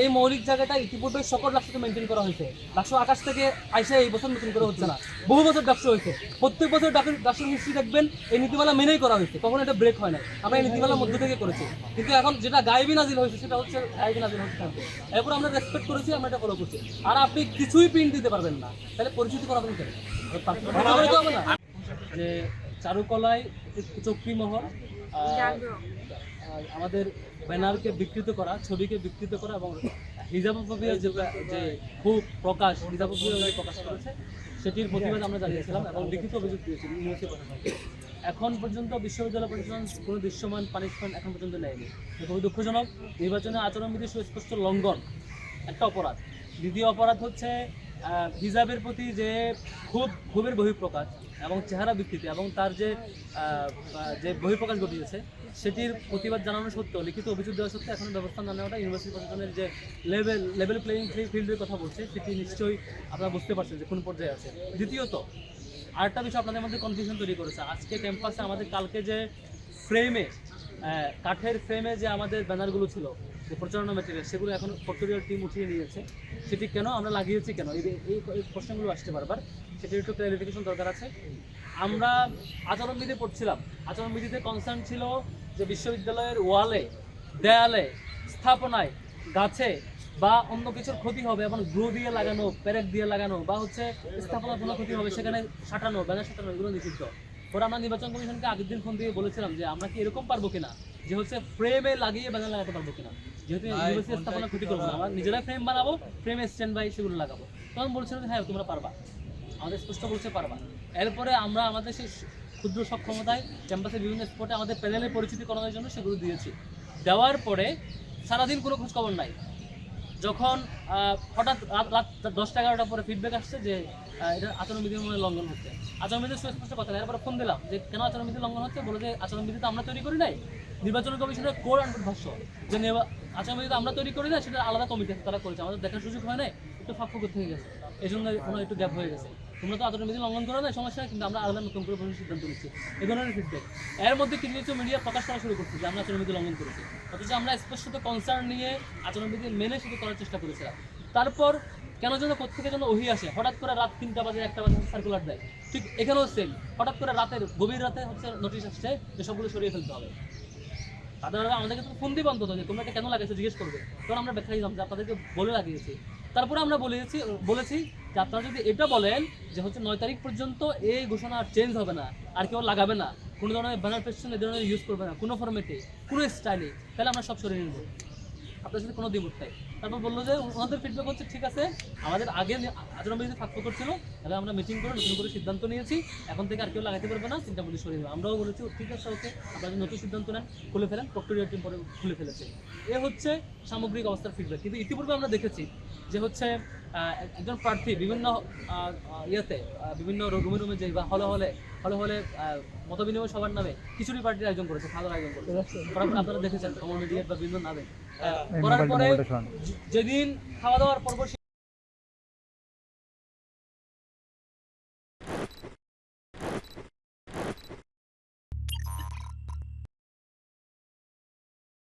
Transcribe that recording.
এই মৌলিক জায়গাটা ইতিপূর্বে সকল ডাকসুকে মেনটেন করা হয়েছে। ডাকসু আকাশ থেকে আইসে এই বছর নতুন করে হচ্ছে না। বহু বছর ডাকসু হয়েছে। প্রত্যেক বছর ডাকসুর হিস্ট্রি দেখবেন, এই নীতিমালা মেনেই করা হয়েছে। কখনো এটা ব্রেক হয় না আমরা এই নীতিমালার মধ্যে থেকে করেছি। কিন্তু এখন যেটা গায়েবী নাজিল হয়েছে, সেটা হচ্ছে গায়েবী নাজিল হচ্ছে এরপর আমরা রেসপেক্ট করেছি, আমরা এটা ফলো করছি। আর আপনি কিছুই প্রিন্ট দিতে পারবেন না। তাহলে পরিচিতি করাবেন কেন? যে চারুকলায় চক্রী মহল আমাদের ব্যানারকে বিকৃত করা, ছবিকে বিকৃত করা এবং হিজাবোফোবিয়ার যে খুব প্রকাশ হিজাবোফোবিয়া প্রকাশ করেছে, সেটির প্রতিবাদ আমরা জানিয়েছিলাম এবং লিখিত অভিযোগ দিয়েছি এখন পর্যন্ত বিশ্ববিদ্যালয় প্রশাসন কোনো দৃশ্যমান পানিশমেন্ট এখন পর্যন্ত নেয়নি। খুবই দুঃখজনক। নির্বাচনে আচরণবিধি সুস্পষ্ট লঙ্ঘন। একটা অপরাধ। দ্বিতীয় অপরাধ হচ্ছে হিজাবের প্রতি যে খুব ক্ষোভের বহিঃপ্রকাশ এবং চেহারা বিকৃতি এবং তার যে যে বহিঃপ্রকাশ ঘটিয়েছে, সেটির প্রতিবাদ জানানো সত্ত্বেও, লিখিত অভিযোগ দেওয়া সত্ত্বেও এখন ব্যবস্থা না নেওয়াটা ইউনিভার্সিটি প্রশাসনের যে লেভেল লেভেল প্লেয়িং ফিল্ডের কথা বলছে, সেটি নিশ্চয়ই আপনারা বুঝতে পারছেন যে কোন পর্যায়ে আছে। দ্বিতীয়ত, আরেকটা বিষয় আপনাদের মধ্যে কনফিউশন তৈরি করেছে। আজকে ক্যাম্পাসে আমাদের কালকে যে ফ্রেমে কাঠের ফ্রেমে যে আমাদের ব্যানারগুলো ছিল যে প্রচারণা ম্যাটেরিয়াল সেগুলো এখন ফটোরিয়াল টিম উঠিয়ে নিয়েছে। সেটি কেন, আমরা লাগিয়েছি কেন? এই প্রশ্নগুলো আসতে বারবার। সেটির একটু ক্লারিফিকেশন দরকার আছে। আমরা আচরণবিধি পড়ছিলাম। আচরণবিধিতে কনসার্ন ছিল যে বিশ্ববিদ্যালয়ের ওয়ালে, দেয়ালে, স্থাপনায় গাছে বা অন্য কিছুর ক্ষতি হবে এবং গ্লু দিয়ে লাগানো প্যারেক দিয়ে লাগানো বা হচ্ছে স্থাপনার কোনো ক্ষতি হবে, সেখানে সাঁটানো, ব্যানার সাঁটানো, এগুলো নিষিদ্ধ। পরে আমরা নির্বাচন কমিশনকে আগের দিন ফোন দিয়ে বলেছিলাম যে আমরা কি এরকম পারব কিনা? যে হচ্ছে ফ্রেমে লাগিয়ে ব্যানার লাগাতে পারব কিনা? যেহেতু ইউনিভার্সিটি স্থাপনা ক্ষতি করব আমরা নিজেরাই ফ্রেম বানাবো ফ্রেমে স্ট্যান্ড বাই সেগুলো লাগাবো। তখন বলছিল যে হ্যাঁ তোমরা পারবা। আমাদের স্পষ্ট বলছে পারবা। এরপরে আমরা আমাদের সেই ক্ষুদ্র সক্ষমতায় ক্যাম্পাসের বিভিন্ন স্পটে আমাদের প্যানেলে পরিচিতি করানোর জন্য সেগুলো দিয়েছি। দেওয়ার পরে সারাদিন কোনো খোঁজ খবর নাই। যখন হঠাৎ রাত রাত দশটা এগারোটা পরে ফিডব্যাক আসছে যে এটা আচরণবিধির মনে লঙ্ঘন হচ্ছে। আচরণবিধির সুস্পষ্ট কথা এরপরে ফোন দিলাম যে কেন আচরণবিধি লঙ্ঘন হচ্ছে? বলে যে আচরণবিধি তো আমরা তৈরি করি নাই। নির্বাচন কমিশনের কোর অ্যান্ড ভাষ্য। যে আচরণবিধি আমরা তৈরি করি না, সেটা আলাদা কমিটি তারা করেছে। আমাদের দেখার সুযোগ হয় নাই, একটু ফাঁক ফুক হয়ে গেছে। এই জন্য একটু গ্যাপ হয়ে গেছে। তোমরা তো আচরণবিধি লঙ্ঘন করো না সমস্যা কিন্তু আমরা আলাদা নতুন করে বসার সিদ্ধান্ত নিচ্ছি। এই ধরনের ফিডব্যাক এর মধ্যে কিছু কিছু মিডিয়া প্রকাশ করা শুরু করছে যে আমরা আচরণবিধি লঙ্ঘন করেছি। অথচ আমরা স্পষ্টত কনসার্ন নিয়ে আচরণবিধি মেনে শুধু করার চেষ্টা করেছিলাম তারপর কেন যেন কোথেকে যেন ওহি আসে। হঠাৎ করে রাত তিনটা বাজে, একটা বাজে সার্কুলার দেয়। ঠিক এখানেও সেম হঠাৎ করে রাতের, গভীর রাতে হচ্ছে নোটিশ আসছে যে সবগুলো সরিয়ে ফেলতে হবে। তাদের আমাদেরকে তো ফোন অন্তত যে তোমরা এটা কেন লাগাইছো জিজ্ঞেস করবে। তখন আমরা ব্যাখ্যা দিলাম যে আপনাদেরকে বলে লাগিয়েছি। তারপরে আমরা বলেছি বলেছি যে আপনারা যদি এটা বলেন যে হচ্ছে নয় তারিখ পর্যন্ত এই ঘোষণা আর চেঞ্জ হবে না, আর কেউ লাগাবে না, কোনো ধরনের ব্যানার ফেস্টন এ ধরনের ইউজ করবে না, কোনো ফর্মেটে কোনো স্টাইলে তাহলে আমরা সব সরিয়ে নেব। আপনার সাথে কোনো দ্বিমত নাই। তারপর বলল যে, ওনাদের ফিডব্যাক হচ্ছে, ঠিক আছে, আমাদের আগে আচরণবিধি ফাঁক করছিল, তাহলে আমরা মিটিং করে নতুন করে সিদ্ধান্ত নিয়েছি, এখন থেকে আর কেউ লাগাতে পারবে না চিন্তা মধ্যে সরিয়ে দেবো। আমরাও বলেছি, ঠিক আছে, ওকে, আপনারা নতুন সিদ্ধান্ত নেন, খুলে ফেলেন প্রক্টোরিয়া টিম পরে খুলে ফেলেছে। এ হচ্ছে সামগ্রিক অবস্থার ফিডব্যাক কিন্তু ইতিপূর্বে আমরা দেখেছি যে হচ্ছে একজন প্রার্থী বিভিন্ন ইয়েতে বিভিন্ন রুমে রুমে যে বা হলে হলে হলে হলে মত বিনিময় সবার নামে খিচুড়ি পার্টির আয়োজন করেছে খাওয়ার আয়োজন করেছে। আপনারা দেখেছেন কমন মিডিয়া বা বিভিন্ন নামে। আহ, করার পরে যেদিন খাওয়া দাওয়ার পর্ব